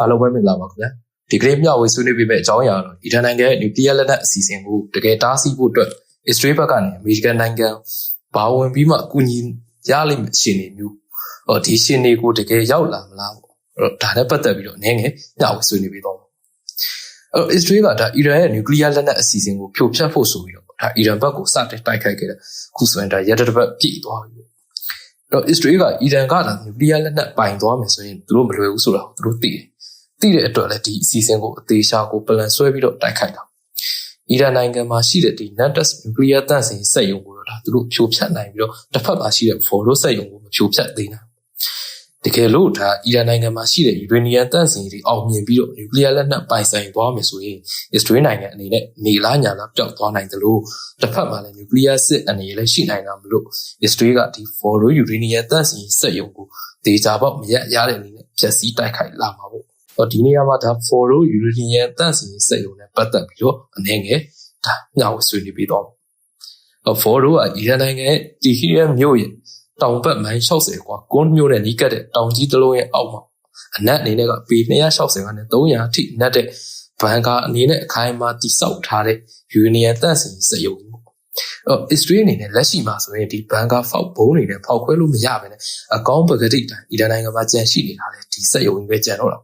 အားလုံးပဲမင်္ဂလာပါခင်ဗျာဒီကနေ့မျှဝေဆွေးနွေးပေးမယ့်အကြောင်းအရာတော့အီရန်နိုင်ငံရဲ့နျူကလ িয়ার လက်နက်အစီအစဉ်ကိုတကယ်တားဆီးဖို့အတွက်အစ္စရေးဘက်ကနေအမေရိကန်နိုင်ငံဘာဝင်ပြီးမှအကူအညီရလိမ့်မယ်ရှင်နေမျိုးဟောဒီရှင်တွေကိုတကယ်ရောက်လာမလားပေါ့အဲ့တော့ဒါနဲ့ပတ်သက်ပြီးတော့အနေငယ်မျှဝေဆွေးနွေးပေးတော့အဲ့တော့အစ္စရေးကဒါအီရန်ရဲ့နျူကလ িয়ার လက်နက်အစီအစဉ်ကိုဖြိုဖျက်ဖို့ဆိုပြီးတော့ဒါအီရန်ဘက်ကိုစတင်တိုက်ခိုက်ခဲ့တဲ့ခုဆိုရင်ဒါရတဲ့ဘက်ပြည်သွားပြီတော့ Israel ကအီရန်ကဒါနျူကလ িয়ার လက်နက်ပိုင်သွားမယ်ဆိုရင်သူတို့မလွယ်ဘူးဆိုတာကိုသူတို့သိတယ်။ သိတဲ့အတွက်လည်းဒီအစီအစဉ်ကိုအသေးရှာကိုပလန်ဆွဲပြီးတော့တိုက်ခိုက်တာအီရန်နိုင်ငံမှာရှိတဲ့ဒီ Natanz nuclear တန့်စင်စက်ရုံကိုတော့ဒါသူတို့ဖြိုဖျက်နိုင်ပြီးတော့တစ်ဖက်မှာရှိတဲ့ Fordo စက်ရုံကိုမဖြိုဖျက်သေးနိုင်တကယ်လို့ဒါအီရန်နိုင်ငံမှာရှိတဲ့ uranium တန့်စင်တွေအောင်မြင်ပြီးတော့ nuclear လက်နက်ပိုင်ဆိုင်သွားမယ်ဆိုရင် Israel နိုင်ငံအနေနဲ့နေလားညာလားပျောက်သွားနိုင်တယ်လို့တစ်ဖက်မှာလည်း nuclear စစ်အနေနဲ့လည်းရှိနိုင်တာမလို့ Israel ကဒီ Fordo uranium တန့်စင်စက်ရုံကိုဒေတာပေါက်မရရတဲ့အနေနဲ့ဖြက်စီးတိုက်ခိုက်လာမှာပေါ့ တော့ဒီနေရာမှာဒါ for တို့ uranium တန့်စင်ရေးစက်ရုံနဲ့ပတ်သက်ပြီးတော့အနေငယ်ဒါညှောက်ဆွေးနွေးပြီးတော့အဖော်တို့ကအီရန်နိုင်ငံရဲ့တီဟီရမြို့ရဲ့တောင်ဘက်မိုင်60ကွာကွန်းမြို့နဲ့နီးကပ်တဲ့တောင်ကြီးတစ်လုံးရဲ့အောက်မှာအနက်အနေနဲ့ကပေ260ကနေ300အထိနက်တဲ့ဘန်ကာအနေနဲ့အခိုင်အမာတိစောက်ထားတဲ့ယူနီယံတန့်စင်စရုပ်ပေါ့အော်အစ္စရေးအနေနဲ့လက်ရှိမှာဆိုရင်ဒီဘန်ကာဖောက်ဘုံတွေနဲ့ဖောက်ခွဲလို့မရပဲနဲ့အကောင်းပဂတိတိုင်းအီရန်နိုင်ငံမှာကြန့်ရှိနေတာလေဒီစက်ရုပ်ကြီးပဲကြံတော့တာ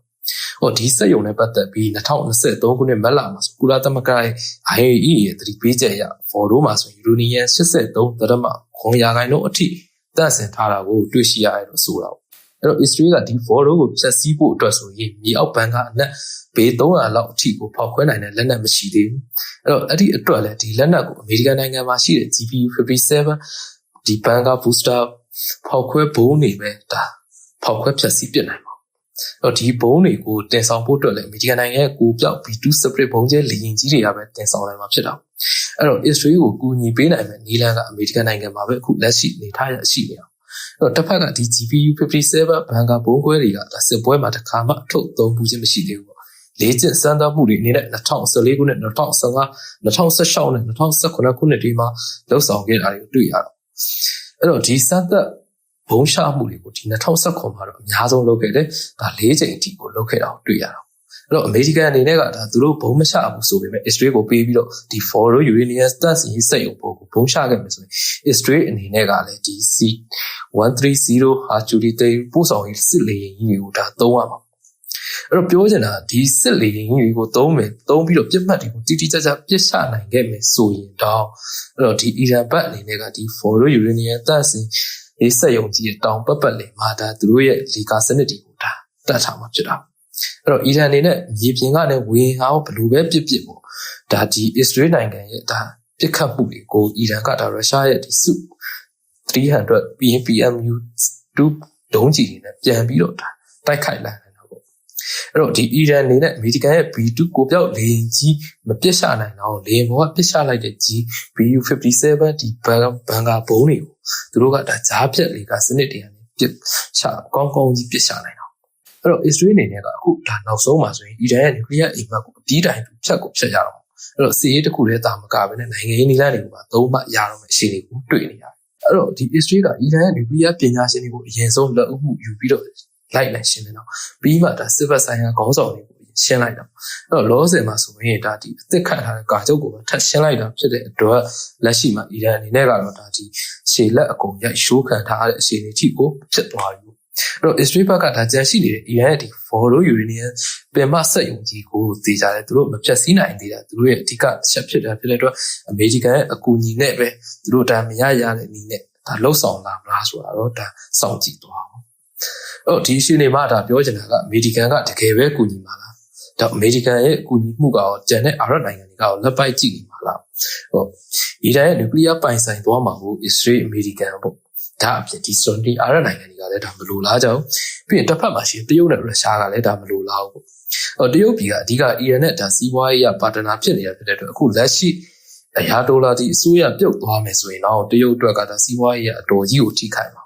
ဟောဒီစက်ရုံနဲ့ပတ်သက်ပြီး2023ခုနှစ်မတ်လမှာဆိုကုလသမဂ္ဂရဲ့ IAEA ရဲ့သတိပေးချက်အရဖော်ဒိုမှာဆိုယူနီယံ83ဒရမခွန်ရာခိုင်နှုန်းအထိတန့်စင်ထားတာကိုတွေ့ရှိရတယ်လို့ဆိုတာပေါ့အဲ့တော့ Israel ကဒီ Fordo ကိုဖျက်ဆီးဖို့အတွက်ဆိုရင်မြေအောက်ဘန်ကအနက်ဘေး300လောက်အထိကိုဖောက်ခွဲနိုင်တဲ့လက်နက်မရှိသေးဘူးအဲ့တော့အဲ့ဒီအတွက်လည်းဒီလက်နက်ကိုအမေရိကန်နိုင်ငံမှာရှိတဲ့ GPU 57ဒီဘန်က booster ဖောက်ခွဲဘုံတွေပဲဒါဖောက်ခွဲဖျက်ဆီးပြစ်နိုင်ပါ အဲ့တော့ဒီဘုံတွေကိုတင်ဆောင်ဖို့အတွက်လည်းအမေရိကန်နိုင်ငံရဲ့ကိုပြောက် B2 separate ဘုံကျဲလေရင်ကြီးတွေကပဲတင်ဆောင်နိုင်မှာဖြစ်တာအဲ့တော့ Israel ကိုကူညီပေးနိုင်မယ့်နီလန်ကအမေရိကန်နိုင်ငံမှာပဲအခုလက်ရှိနေထားရရှိနေအောင်အဲ့တော့တစ်ဖက်ကဒီ GPU 57ဘန်ကာဘုံခွဲတွေကဒါစစ်ပွဲမှာတစ်ခါမှထုတ်သုံးမှုချင်းမရှိသေးဘူးပေါ့လေ့ကျင့်စမ်းသပ်မှုတွေအနေနဲ့2014ခုနှစ်2015 2016နဲ့2019ခုနှစ်တွေမှာလှုပ်ဆောင်ခဲ့တာတွေကိုတွေ့ရတော့အဲ့တော့ဒီစမ်းသပ်ဘုံ ရှာမှုတွေကိုဒီ2019မှာတော့အများဆုံးလုပ်ခဲ့တယ်ဒါ၄ချိန်အထိကိုလုပ်ခဲ့တာကိုတွေ့ရတော့အဲ့တော့အမေရိကန်အနေနဲ့ကဒါသူတို့ဘုံမချဘူးဆိုပေမဲ့ Israel ကိုပေးပြီးတော့ဒီ Fordo Uranium Stats ရေးစက်ရုံပေါ်ကိုဘုံချခဲ့မယ်ဆိုရင် Israel အနေနဲ့ကလည်းဒီ C 130 Harchuri တေးပို့ဆောင်ရေးစစ်လေယာဉ်ကြီးတွေကိုဒါသုံးရမှာအဲ့တော့ပြောချင်တာဒီစစ်လေယာဉ်ကြီးတွေကိုသုံးမယ်သုံးပြီးတော့ပြစ်မှတ်တွေကိုတိတိကျကျပြစ်ချနိုင်ခဲ့မယ်ဆိုရင်တော့အဲ့တော့ဒီအီရန်ဘက်အနေနဲ့ကဒီ Fordo Uranium Stats ရေးစ က်ရုံကြီးရဲ့တောင်ပတ်ပတ်လေမှာဒါသူတို့ရဲ့လီကာစနစ်တွေကိုဒါတတ်ထားမှာဖြစ်တာအဲ့တော့အီရန်အနေနဲ့မြေပြင်ကလည်းဝင်ဟောဘလို့ပဲပြစ်ပြစ်ပေါ့ဒါဒီအစ္စရေးနိုင်ငံရဲ့ဒါပြစ်ခတ်မှုတွေကိုအီရန်ကဒါရုရှားရဲ့ဒီစု300 PMU 2ဒုံးကျည်တွေနဲ့ပြန်ပြီးတော့ဒါတိုက်ခိုက်လာတယ်တော့ပေါ့အဲ့တော့ဒီအီရန်အနေနဲ့အမေရိကန်ရဲ့ B2 ကိုပြောက်လေရင်ကြီးမပြစ်ချနိုင်တော့လေရင်ဘောကပြစ်ချလိုက်တဲ့ကြီး BU57 ဒီဘန်ဘန်ကာဘုံတွေကို သူတို့ကဒါကြားပြက်လေကစနစ်တွေကနေပြစ်ချကောင်းကောင်းကြီးပြစ်ချနိုင်အဲ့တော့ Israel အနေနဲ့ကအခုဒါနောက်ဆုံးမှာဆိုရင်အီရန်ရဲ့နျူကလ িয়ার အိမ်မက်ကိုအပြီးတိုင်ဖြတ်ကိုဖြတ်ရတော့အဲ့တော့စီးရေးတစ်ခုတည်းတာမကဘဲနဲ့နိုင်ငံရေးနည်းလမ်းတွေကိုပါသုံးမှရတော့မယ့်အခြေအနေကိုတွေ့နေရတယ်အဲ့တော့ဒီ Israel ကအီရန်ရဲ့နျူကလ িয়ার ပညာရှင်တွေကိုအရင်ဆုံးလက်ဦးမှုယူပြီးတော့လိုက်လိုက်ရှင်းနေတော့ပြီးမှဒါစစ်ဘက်ဆိုင်ရာခေါင်းဆောင်တွေကို ု ရှင်းလိုက်တော့အဲ့တော့လောဆယ်မှာဆိုရင်ဒါဒီအသက်ခတ်ထားတဲ့ကာချုပ်ကိုထပ်ရှင်းလိုက်တာဖြစ်တဲ့အတွက်လက်ရှိမှာအီရန်အနေနဲ့ကတော့ဒါဒီခြေလက်အကုန်ရိုက်ရှိုးခံထားတဲ့အခြေအနေထိကိုဖြစ်သွားပြီအဲ့တော့ Israel ဘက်ကဒါကြံရှိနေတဲ့အီရန်ရဲ့ဒီ Fordo Uranium ပင်မဆက်ယုံကြီးကိုသိကြတယ်သူတို့မဖြတ်စည်းနိုင်သေးတာသူတို့ရဲ့အဓိကချက်ဖြစ်တာဖြစ်တဲ့အတွက်အမေရိကန်ရဲ့အကူအညီနဲ့ပဲသူတို့ဒါမရရတဲ့နည်းနဲ့ဒါလှုပ်ဆောင်လာမလားဆိုတာတော့ဒါစောင့်ကြည့်သွားအောင်အဲ့ဒီရှင်နေမှာဒါပြောချင်တာကအမေရိကန်ကတကယ်ပဲကူညီမှာလား ဒါအမေရိကန်ရဲ့ကူညီမှုကရောကျန်တဲ့အာရပ်နိုင်ငံတွေကရောလက်ပိုက်ကြည့်နေမှာလားဟုတ်အီရန်ရဲ့နျူကလ িয়ার ပိုင်ဆိုင်သွားမှာကို Israel အမေရိကန်ပေါ့ဒါအပြင်ဒီစွန်ဒီအာရနိုင်ငံတွေကလည်းဒါမလိုလားကြအောင်ပြီးရင်တစ်ဖက်မှာရှိတရုတ်နဲ့ရုရှားကလည်းဒါမလိုလားဘူးပေါ့တရုတ်ပြည်ကအဓိကအီရန်နဲ့ဒါစီးပွားရေးရပါတနာဖြစ်နေတာဖြစ်တဲ့အတွက်အခုလက်ရှိအရာဒေါ်လာဒီအစိုးရပြုတ်သွားမယ်ဆိုရင်တော့တရုတ်အတွက်ကဒါစီးပွားရေးရအတော်ကြီးကိုထိခိုက်မှာ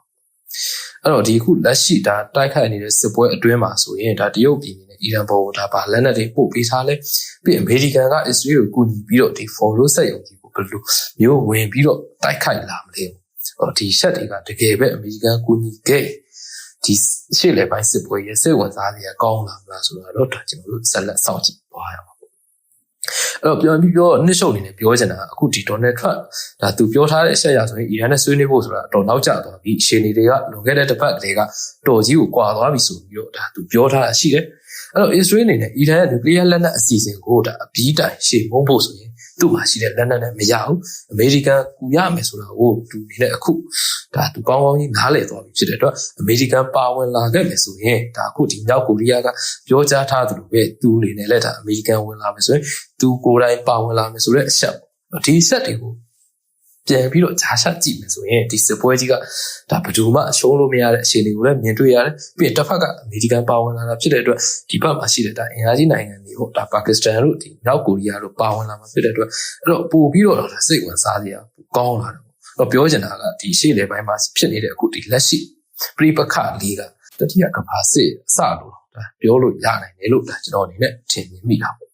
အဲ့တော့ဒီအခုလက်ရှိဒါတိုက်ခိုက်နေတဲ့စစ်ပွဲအတွင်းမှာဆိုရင်ဒါတရုတ်ပြည်နေနဲ့အီရန်ပေါ်ဒါပါလက်နက်တွေပို့ပေးထားလဲပြီးအမေရိကန်ကအစ္စရေးကိုကူညီပြီးတော့ဒီ follow ဆက်ရုံကြီးကိုဘယ်လိုမျိုးဝင်ပြီးတော့တိုက်ခိုက်လာမလဲဟောဒီရှက်တွေကတကယ်ပဲအမေရိကန်ကူညီခဲ့ဒီဒီရှေ့လေပိုင်းစစ်ပွဲရဲ့စိတ်ဝင်စားစရာကောင်းလာမလားဆိုတော့ဒါကျွန်တော်တို့ဆက်လက်စောင့်ကြည့်သွားရအောင်ပေါ့ အဲ့တော့ပြန်ပြီးပြောနှစ်ရှုပ်အနေနဲ့ပြောချင်တာအခုဒီ Donald Trump ဒါသူပြောထားတဲ့အချက်အရဆိုရင်အီရန်နဲ့ဆွေးနွေးဖို့ဆိုတာတော့နောက်ကျသွားပြီရှေနေတွေကလွန်ခဲ့တဲ့တစ်ပတ်ကလေးကတော်ကြီးကိုကွာသွားပြီဆိုပြီးတော့ဒါသူပြောထားတာရှိတယ် အဲ့တော့ Israel အနေနဲ့အီရန်ရဲ့နျူကလ িয়ার လက်နက်အစီအစဉ်ကိုဒါအပြီးတိုင်ရှေ့မုန်းဖို့ဆိုရင်သူ့မှာရှိတဲ့လက်နက်နဲ့မရဘူးအမေရိကန်ကူရမယ်ဆိုတာကိုသူဒီနဲ့အခုဒါသူကောင်းကောင်းကြီးနားလည်သွားပြီဖြစ်တဲ့အတွက်အမေရိကန်ပါဝင်လာခဲ့မယ်ဆိုရင်ဒါအခုဒီမြောက်ကိုရီးယားကပြောကြားထားသလိုပဲသူအနေနဲ့လည်းဒါအမေရိကန်ဝင်လာမယ်ဆိုရင်သူကိုယ်တိုင်ပါဝင်လာမယ်ဆိုတဲ့အချက်ပေါ့ဒီအချက်တွေကို ပြန်ပြီးတော့ဂျာရှကြည့်မယ်ဆိုရင်ဒီစစ်ပွဲကြီးကဒါဘယ်သူမှအရှုံးလို့မရတဲ့အခြေအနေကိုလည်းမြင်တွေ့ရတယ်ပြီးရင်တစ်ဖက်ကအမေရိကန်ပါဝင်လာတာဖြစ်တဲ့အတွက်ဒီဘက်မှာရှိတဲ့ဒါအင်အားကြီးနိုင်ငံတွေပေါ့ဒါပါကစ္စတန်တို့ဒီမြောက်ကိုရီးယားတို့ပါဝင်လာမှာဖြစ်တဲ့အတွက်အဲ့တော့ပို့ပြီးတော့စိတ်ဝင်စားစရာကောင်းလာတယ်တော့ပြောချင်တာကဒီရှေ့လေပိုင်းမှာဖြစ်နေတဲ့အခုဒီလက်ရှိပြိပခလေးကတတိယကဘာစစ်အစလို့ဒါပြောလို့ရနိုင်တယ်လို့ဒါကျွန်တော်အနေနဲ့ထင်မြင်မိတာပေါ့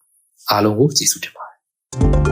အားလုံးကိုကျေးဇူးတင်ပါတယ်